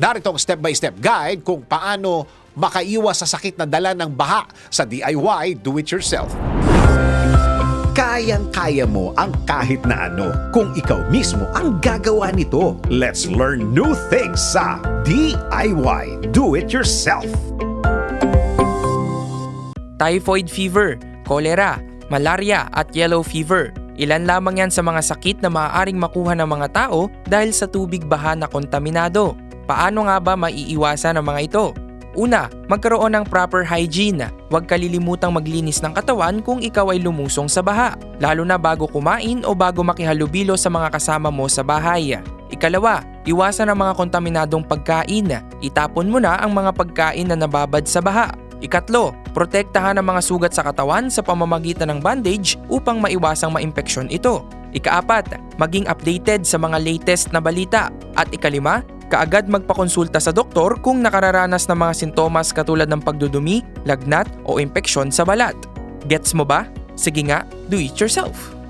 Narito ang step-by-step guide kung paano makaiwas sa sakit na dala ng baha sa DIY Do-It-Yourself. Kayang-kaya mo ang kahit na ano kung ikaw mismo ang gagawa nito. Let's learn new things sa DIY Do-It-Yourself. typhoid fever, cholera, malaria at yellow fever. Ilan lamang yan sa mga sakit na maaaring makuha ng mga tao dahil sa tubig baha na kontaminado. Paano nga ba maiiwasan ang mga ito? Una, magkaroon ng proper hygiene. Huwag kalilimutang maglinis ng katawan kung ikaw ay lumusong sa baha, lalo na bago kumain o bago makihalubilo sa mga kasama mo sa bahay. Ikalawa, iwasan ang mga kontaminadong pagkain. Itapon mo na ang mga pagkain na nababad sa baha. Ikatlo, protektahan ang mga sugat sa katawan sa pamamagitan ng bandage upang maiwasang maimpeksyon ito. Ikaapat, maging updated sa mga latest na balita. At ikalima, kaagad magpakonsulta sa doktor kung nakararanas ng mga sintomas katulad ng pagdudumi, lagnat o impeksyon sa balat. Gets mo ba? Sige nga, do it yourself.